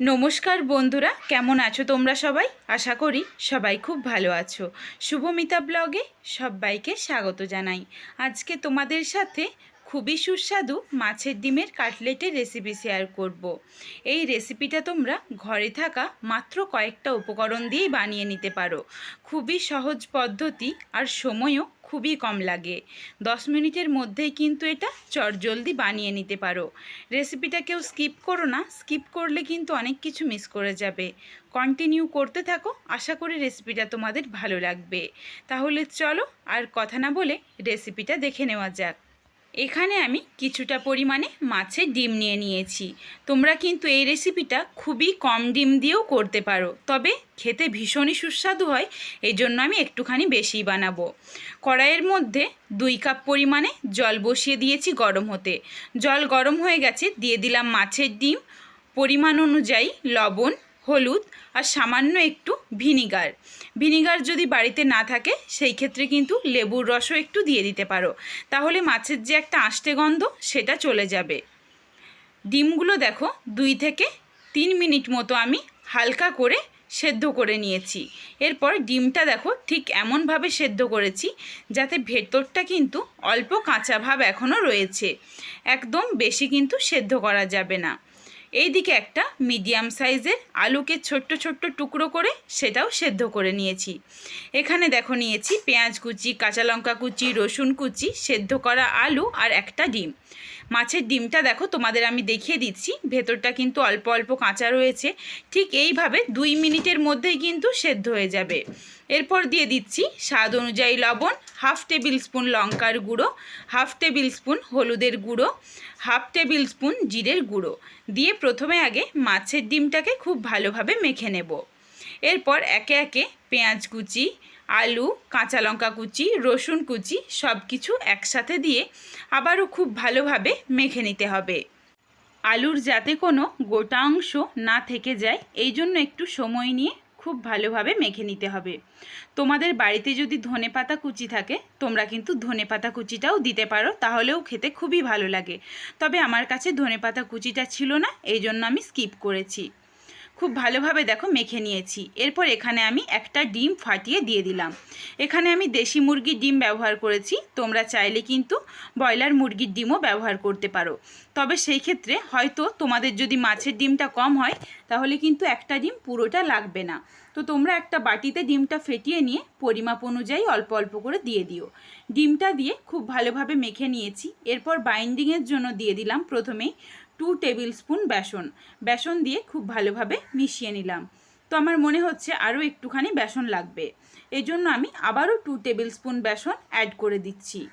নমস্কার বন্ধুরা, কেমন আছো তোমরা সবাই? আশা করি সবাই খুব ভালো আছো। শুভমিতা ব্লগে সবাইকে স্বাগত জানাই। আজকে তোমাদের সাথে খুবই সুস্বাদু মাছের ডিমের কাটলেটের রেসিপি শেয়ার করব। এই রেসিপিটা তোমরা ঘরে থাকা মাত্র কয়েকটা উপকরণ দিয়েই বানিয়ে নিতে পারো। খুবই সহজ পদ্ধতি আর সময়ও খুবই কম লাগে। দশ মিনিটের মধ্যেই কিন্তু এটা চটজলদি বানিয়ে নিতে পারো। রেসিপিটা কেউ স্কিপ করো না স্কিপ করলে কিন্তু অনেক কিছু মিস করে যাবে। কন্টিনিউ করতে থাকো, আশা করি রেসিপিটা তোমাদের ভালো লাগবে। তাহলে চলো আর কথা না বলে রেসিপিটা দেখে নেওয়া যাক। এখানে আমি কিছুটা পরিমাণে মাছের ডিম নিয়ে নিয়েছি। তোমরা কিন্তু এই রেসিপিটা খুবই কম ডিম দিয়েও করতে পারো, তবে খেতে ভীষণই সুস্বাদু হয় এই জন্য আমি একটুখানি বেশি বানাবো। কড়াইয়ের মধ্যে দুই কাপ পরিমাণে জল বসিয়ে দিয়েছি গরম হতে। জল গরম হয়ে গেছে, দিয়ে দিলাম মাছের ডিম। পরিমাণ অনুযায়ী লবণ হলুদ আর সামান্য একটু ভিনিগার। ভিনিগার যদি বাড়িতে না থাকে, সেই ক্ষেত্রে কিন্তু লেবুর রসও একটু দিয়ে দিতে পারো। তাহলে মাছের যে একটা আষ্টে গন্ধ, সেটা চলে যাবে। ডিমগুলো দেখো, দুই থেকে তিন মিনিট মতো আমি হালকা করে সেদ্ধ করে নিয়েছি। এরপর ডিমটা দেখো, ঠিক এমনভাবে সেদ্ধ করেছি, যাতে ভেতরটা কিন্তু অল্প কাঁচা ভাব এখনও রয়েছে। একদম বেশি কিন্তু সেদ্ধ করা যাবে না। এইদিকে একটা মিডিয়াম সাইজের আলুকে ছোট্ট ছোট্ট টুকরো করে সেটাও সেদ্ধ করে নিয়েছি। এখানে দেখো নিয়েছি পেঁয়াজ কুচি, কাঁচা লঙ্কা কুচি, রসুন কুচি, সেদ্ধ করা আলু আর একটা ডিম। মাছের ডিমটা দেখো তোমাদের আমি দেখিয়ে দিচ্ছি, ভেতরটা কিন্তু অল্প অল্প কাঁচা রয়েছে। ঠিক এইভাবে দুই মিনিটের মধ্যেই কিন্তু সেদ্ধ হয়ে যাবে। এরপর দিয়ে দিচ্ছি স্বাদ অনুযায়ী লবণ, হাফ টেবিল স্পুন লঙ্কার গুঁড়ো, হাফ টেবিল স্পুন হলুদের গুঁড়ো, হাফ টেবিল স্পুন জিরের গুঁড়ো। দিয়ে প্রথমে আগে মাছের ডিমটাকে খুব ভালোভাবে মেখে নেব। এরপর একে একে পেঁয়াজ কুচি, আলু, কাঁচা লঙ্কা কুচি, রসুন কুচি সব কিছু একসাথে দিয়ে আবারও খুব ভালোভাবে মেখে নিতে হবে। আলুর যাতে কোনো গোটা অংশ না থেকে যায়, এই জন্য একটু সময় নিয়ে খুব ভালোভাবে মেখে নিতে হবে। তোমাদের বাড়িতে যদি ধনে পাতা কুচি থাকে, তোমরা কিন্তু ধনে পাতা কুচিটাও দিতে পারো, তাহলেও খেতে খুবই ভালো লাগে। তবে আমার কাছে ধনে পাতা কুচিটা ছিল না এই জন্য আমি স্কিপ করেছি। খুব ভালোভাবে দেখো মেখে নিয়েছি। এরপর এখানে আমি একটা ডিম ফাটিয়ে দিয়ে দিলাম। এখানে আমি দেশি মুরগির ডিম ব্যবহার করেছি। তোমরা চাইলে কিন্তু ব্রয়লার মুরগির ডিমও ব্যবহার করতে পারো। তবে সেই ক্ষেত্রে হয়তো তোমাদের যদি মাছের ডিমটা কম হয়, তাহলে কিন্তু একটা ডিম পুরোটা লাগবে না। তো তোমরা একটা বাটিতে ডিমটা ফেটিয়ে নিয়ে পরিমাপ অনুযায়ী অল্প অল্প করে দিয়ে দিও। ডিমটা দিয়ে খুব ভালোভাবে মেখে নিয়েছি। এরপর বাইন্ডিংয়ের জন্য দিয়ে দিলাম প্রথমেই টু টেবিল স্পুন বেসন। বেসন দিয়ে খুব ভালোভাবে মিশিয়ে নিলাম। তো আমার মনে হচ্ছে আরও একটুখানি বেসন লাগবে। এই জন্য আমি আবারও টু টেবিল স্পুন বেসন অ্যাড করে দিচ্ছি।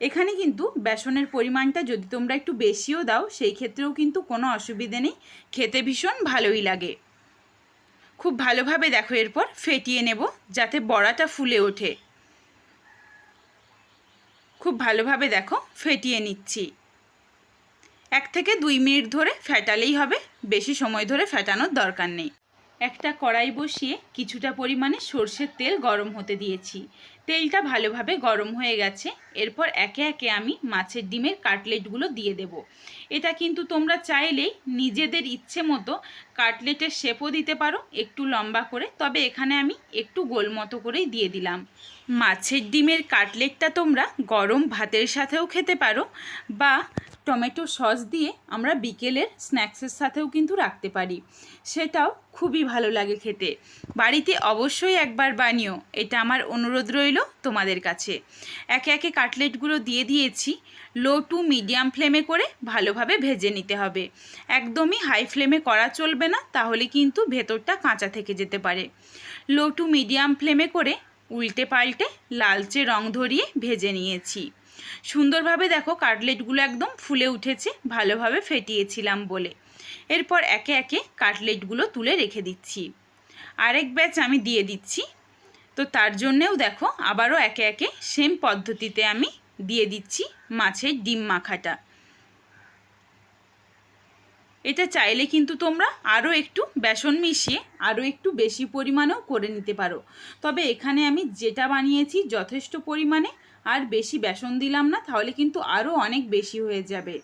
এখানে কিন্তু বেসনের পরিমাণটা যদি তোমরা একটু বেশিও দাও, সেই ক্ষেত্রেও কিন্তু কোনো অসুবিধে নেই। খেতে ভীষণ ভালোই লাগে। খুব ভালোভাবে দেখো এরপর ফেটিয়ে নেব যাতে বড়াটা ফুলে ওঠে। খুব ভালোভাবে দেখো ফেটিয়ে নিচ্ছি। এক থেকে দুই মিনিট ধরে ফেটালেই হবে। বেশি সময় ধরে ফেটানোর দরকার নেই। একটা কড়াই বসিয়ে কিছুটা পরিমাণে সর্ষের তেল গরম হতে দিয়েছি। তেলটা ভালোভাবে গরম হয়ে গেছে। এরপর একে একে আমি মাছের ডিমের কাটলেটগুলো দিয়ে দেব। এটা কিন্তু তোমরা চাইলেই নিজেদের ইচ্ছে মতো কাটলেটের শেপও দিতে পারো, একটু লম্বা করে। তবে এখানে আমি একটু গোল মতো করেই দিয়ে দিলাম। মাছের ডিমের কাটলেটটা তোমরা গরম ভাতের সাথেও খেতে পারো বা টমেটো সস দিয়ে আমরা বিকেলের স্ন্যাক্সের সাথেও কিন্তু রাখতে পারি। সেটাও খুবই ভালো লাগে খেতে। বাড়িতে অবশ্যই একবার বানিও, এটা আমার অনুরোধ রইল তোমাদের কাছে। একে একে কাটলেটগুলো দিয়ে দিয়েছি, লো টু মিডিয়াম ফ্লেমে করে ভালোভাবে ভেজে নিতে হবে। একদমই হাই ফ্লেমে করা চলবে না, তাহলে কিন্তু ভেতরটা কাঁচা থেকে যেতে পারে। লো টু মিডিয়াম ফ্লেমে করে উল্টে পাল্টে লালচে রং ধরিয়ে ভেজে নিয়েছি। সুন্দরভাবে দেখো কাটলেটগুলো একদম ফুলে উঠেছে, ভালোভাবে ফেটিয়েছিলাম বলে। এরপর একে একে কাটলেটগুলো তুলে রেখে দিচ্ছি। আরেক ব্যাচ আমি দিয়ে দিচ্ছি। তো তার জন্যেও দেখো আবারও একে একে সেম পদ্ধতিতে আমি দিয়ে দিচ্ছি মাছের ডিম মাখাটা। এটা চাইলে কিন্তু তোমরা আরও একটু বেসন মিশিয়ে আরও একটু বেশি পরিমাণেও করে নিতে পারো। তবে এখানে আমি যেটা বানিয়েছি যথেষ্ট পরিমাণে আর বেশি বেসন দিলাম না, তাহলে কিন্তু আরও অনেক বেশি হয়ে যাবে।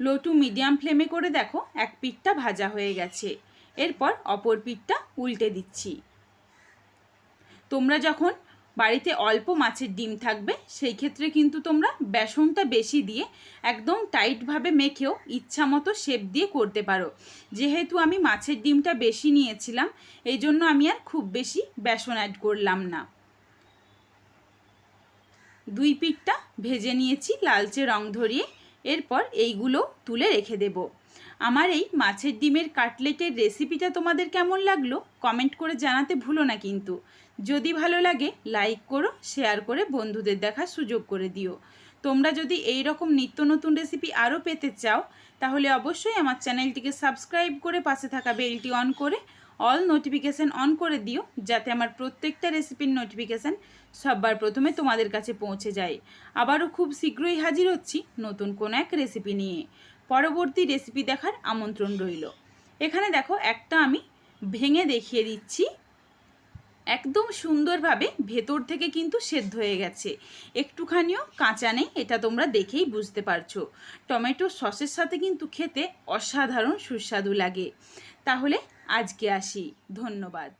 লো টু মিডিয়াম ফ্লেমে করে দেখো, এক পিঠটা ভাজা হয়ে গেছে। এরপর অপর পিঠটা উল্টে দিচ্ছি। তোমরা যখন বাড়িতে অল্প মাছের ডিম থাকবে, সেই ক্ষেত্রে কিন্তু তোমরা বেসনটা বেশি দিয়ে একদম টাইটভাবে মেখেও ইচ্ছা মতো শেপ দিয়ে করতে পারো। যেহেতু আমি মাছের ডিমটা বেশি নিয়েছিলাম, এই জন্য আমি আর খুব বেশি বেসন অ্যাড করলাম না। দুই পিঠটা ভেজে নিয়েছি লালচে রং ধরিয়ে। এরপর এইগুলো তুলে রেখে দেব। আমার এই মাছের ডিমের কাটলেটের রেসিপিটা তোমাদের কেমন লাগল কমেন্ট করে জানাতে ভুলো না কিন্তু। যদি ভালো লাগে, লাইক করো, শেয়ার করে বন্ধুদের দেখার সুযোগ করে দিও। তোমরা যদি এই রকম নিত্য নতুন রেসিপি আরও পেতে চাও, তাহলে অবশ্যই আমার চ্যানেলটিকে সাবস্ক্রাইব করে পাশে থাকা বেলটি অন করে অল নোটিফিকেশান অন করে দিও, যাতে আমার প্রত্যেকটা রেসিপির নোটিফিকেশান সববার প্রথমে তোমাদের কাছে পৌঁছে যায়। আবারও খুব শীঘ্রই হাজির হচ্ছি নতুন কোনো এক রেসিপি নিয়ে। পরবর্তী রেসিপি দেখার আমন্ত্রণ রইল। এখানে দেখো, একটা আমি ভেঙে দেখিয়ে দিচ্ছি। একদম সুন্দরভাবে ভেতর থেকে কিন্তু সেদ্ধ হয়ে গেছে। একটুখানিও কাঁচা নেই, এটা তোমরা দেখেই বুঝতে পারছ। টমেটো সসের সাথে কিন্তু খেতে অসাধারণ সুস্বাদু লাগে। তাহলে আজকে আসি। ধন্যবাদ।